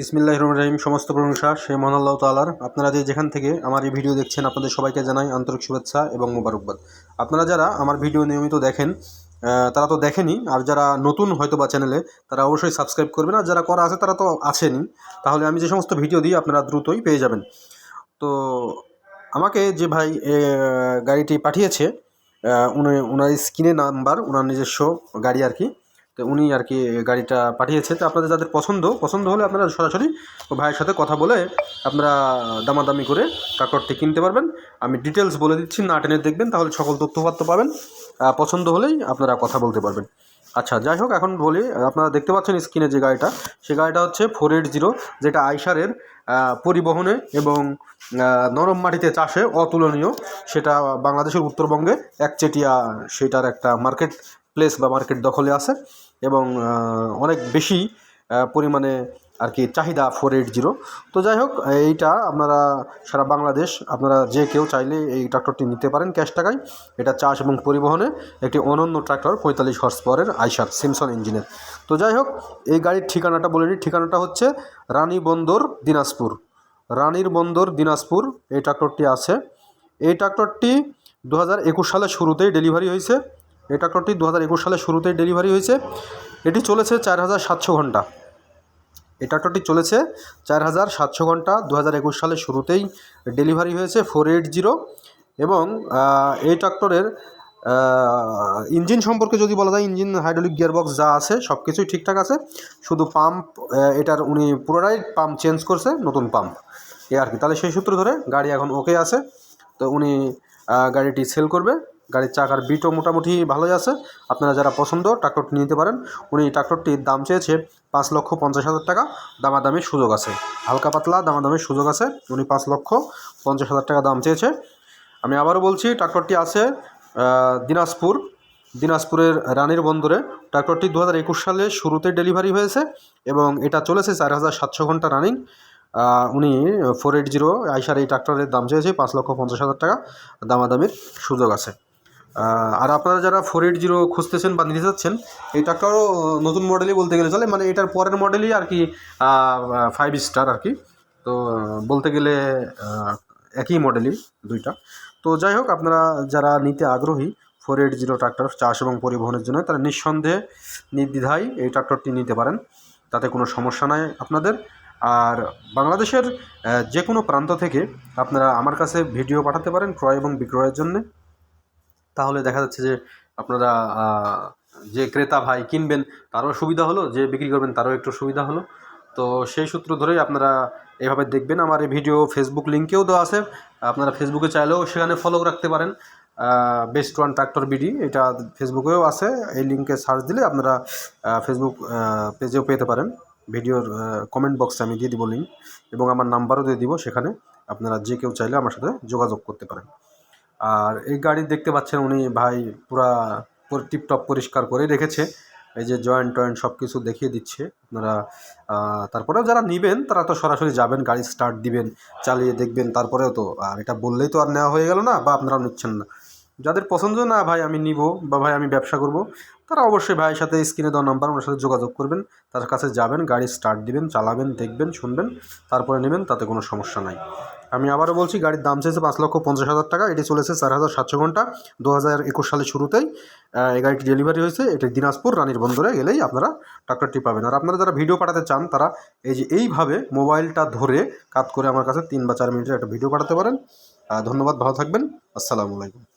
বিসমিল্লাহ রহমান রহিম, সমস্ত প্রশংসা সে মহান আল্লাহ তালার আপনারা যে যেখান থেকে আমার এই ভিডিও দেখছেন, আপনাদের সবাইকে জানাই আন্তরিক শুভেচ্ছা এবং মোবারকবাদ। আপনারা যারা আমার ভিডিও নিয়মিত দেখেন তারা তো দেখেনি, আর যারা নতুন হয়তো বা চ্যানেলে, তারা অবশ্যই সাবস্ক্রাইব করবেন, আর যারা করা আছে, তারা তো আছেনই। তাহলে আমি যে সমস্ত ভিডিও দিই, আপনারা দ্রুতই পেয়ে যাবেন। তো আমাকে যে ভাই গাড়িটি পাঠিয়েছে উনি ওনার স্ক্রিনে নাম্বার ওনার নিজস্ব গাড়ি আর কি তো উনি আর কি গাড়িটা পাঠিয়েছে। তো আপনাদের যাদের পছন্দ পছন্দ হলে আপনারা সরাসরি ভাইয়ের সাথে কথা বলে আপনারা দামাদামি করে ট্রাক্টরটি কিনতে পারবেন। আমি ডিটেলস বলে দিচ্ছি, না টেনে দেখবেন, তাহলে সকল তথ্যপাত্র পাবেন। পছন্দ হলেই আপনারা কথা বলতে পারবেন। আচ্ছা যাই হোক, এখন বলি, আপনারা দেখতে পাচ্ছেন স্ক্রিনে যে গাড়িটা, সে গাড়িটা হচ্ছে ফোর এইট জিরো যেটা আইসারের পরিবহনে এবং নরম মাটিতে চাষে অতুলনীয়। সেটা বাংলাদেশের উত্তরবঙ্গে একচেটিয়া সেটার একটা মার্কেট প্লেস বা মার্কেট দখলে আছে এবং অনেক বেশি পরিমাণে আর কি চাহিদা ফোর এইট জিরো তো যাই হোক, এইটা আপনারা সারা বাংলাদেশ, আপনারা যে কেউ চাইলে এই ট্রাক্টরটি নিতে পারেন ক্যাশ টাকায়। এটা চাষ এবং পরিবহনে একটি অনন্য ট্রাক্টর পঁয়তাল্লিশ হর্স পাওয়ারের আইসার সিমসন ইঞ্জিনের তো যাই হোক, এই গাড়ির ঠিকানাটা বলে নিই ঠিকানাটা হচ্ছে রানী বন্দর দিনাজপুর। রানীর বন্দর দিনাজপুর, এই ট্রাক্টরটি আছে। এই ট্রাক্টরটি দু সালের শুরুতেই ডেলিভারি হয়েছে। এই ট্রাক্টরটি দু হাজার একুশ সালের শুরুতেই ডেলিভারি হয়েছে। এটি চলেছে চার হাজার সাতশো ঘণ্টা। এই ট্রাক্টরটি চলেছে চার হাজার সাতশো ঘণ্টা দু হাজার একুশ সালের শুরুতেই ডেলিভারি হয়েছে ফোর এইট জিরো এবং এই ট্রাক্টরের ইঞ্জিন সম্পর্কে যদি বলা যায় ইঞ্জিন হাইড্রোলিক গিয়ারবক্স যা আছে সব কিছুই ঠিকঠাক আছে। শুধু পাম্প এটার উনি পুরোটাই পাম্প চেঞ্জ করছে, নতুন পাম্প এ আর কি। তাহলে সেই সূত্র ধরে গাড়ি এখন ওকে আছে। তো উনি গাড়িটি সেল করবে। গাড়ির চাকার বিটও মোটামুটি ভালোই আছে। আপনারা যারা পছন্দ ট্রাক্টরটি নিতে পারেন, উনি ট্রাক্টরটির দাম চেয়েছে পাঁচ লক্ষ পঞ্চাশ হাজার টাকা। দামাদামির সুযোগ আছে। হালকা পাতলা দামাদামির সুযোগ আছে। উনি পাঁচ লক্ষ পঞ্চাশ হাজার টাকা দাম চেয়েছে। আমি আবারও বলছি, ট্রাক্টরটি আছে দিনাজপুর। দিনাজপুরের রানীর বন্দরে। ট্রাক্টরটি দু হাজার একুশ সালে শুরুতে ডেলিভারি হয়েছে এবং এটা চলেছে চার হাজার সাতশো ঘণ্টা রানিং। উনি ফোর এইট জিরো আইসার এই ট্রাক্টরের দাম চেয়েছে পাঁচ লক্ষ পঞ্চাশ হাজার টাকা। দামাদামির সুযোগ আছে। আর আপনারা যারা ফোর এইট জিরো খুঁজতেছেন বা নিতে চাচ্ছেন এই ট্রাক্টরও নতুন মডেলই বলতে গেলে চলে মানে এটার পরের মডেলই আর কি ফাইভ স্টার আর কি। তো বলতে গেলে একই মডেলই দুইটা। তো যাই হোক, আপনারা যারা নিতে আগ্রহী ফোর এইট জিরো ট্রাক্টর চাষ এবং পরিবহনের জন্য, তারা নিঃসন্দেহে নির্দ্বিধায় এই ট্রাক্টরটি নিতে পারেন। তাতে কোনো সমস্যা নাই আপনাদের। আর বাংলাদেশের যে কোনো প্রান্ত থেকে আপনারা আমার কাছে ভিডিও পাঠাতে পারেন ক্রয় এবং বিক্রয়ের জন্য। তাহলে দেখা যাচ্ছে যে আপনারা যে ক্রেতা ভাই কিনবেন, তারও সুবিধা হলো, যে বিক্রি করবেন, তারও একটু সুবিধা হলো। তো সেই সূত্র ধরেই আপনারা এভাবে দেখবেন। আমার এই ভিডিও ফেসবুক লিঙ্কেও দেওয়া আছে। আপনারা ফেসবুকে চাইলেও সেখানে ফলো রাখতে পারেন। বেস্ট ওয়ান ট্রাক্টর বিডি এটা ফেসবুকেও আছে। এই লিঙ্কে সার্চ দিলে আপনারা ফেসবুক পেজেও পেতে পারেন। ভিডিওর কমেন্ট বক্সে আমি দিয়ে দিব লিঙ্ক এবং আমার নাম্বারও দিয়ে দিব সেখানে। আপনারা যে কেউ চাইলে আমার সাথে যোগাযোগ করতে পারেন। আর এই গাড়ি দেখতে পাচ্ছেন উনি ভাই পুরা টিপটপ পরিষ্কার করে রেখেছে। এই যে জয়েন্ট টয়েন্ট সব কিছু দেখিয়ে দিচ্ছে আপনারা। তারপরেও যারা নেবেন, তারা তো সরাসরি যাবেন, গাড়ি স্টার্ট দিবেন, চালিয়ে দেখবেন, তারপরেও তো। আর এটা বললেই তো আর নেওয়া হয়ে গেল না, বা আপনারা নিচ্ছেন না। যাদের পছন্দ, না ভাই আমি নিব, বা ভাই আমি ব্যবসা করব, তারা অবশ্যই ভাইয়ের সাথে স্ক্রিনে দেওয়া নাম্বার, ওনার সাথে যোগাযোগ করবেন। তার কাছে যাবেন, গাড়ি স্টার্ট দিবেন, চালাবেন, দেখবেন, শুনবেন, তারপরে নেবেন, তাতে কোনো সমস্যা নাই। আমি আবারও বলছি, গাড়ির দাম চেয়েছে পাঁচ লক্ষ পঞ্চাশ হাজার টাকা, এটি চলেছে চার হাজার সাতশো ঘণ্টা। দু হাজার একুশ সালের শুরুতেই এই গাড়িটি ডেলিভারি হয়েছে। এটি দিনাজপুর রানীর বন্দরে গেলেই আপনারা ট্রাক্টরটি পাবেন। আর আপনারা যারা ভিডিও পাঠাতে চান, তারা এই যে এইভাবে মোবাইলটা ধরে কাত করে আমার কাছে তিন বা চার মিনিটের একটা ভিডিও পাঠাতে পারেন। ধন্যবাদ, ভালো থাকবেন। আসসালামু আলাইকুম।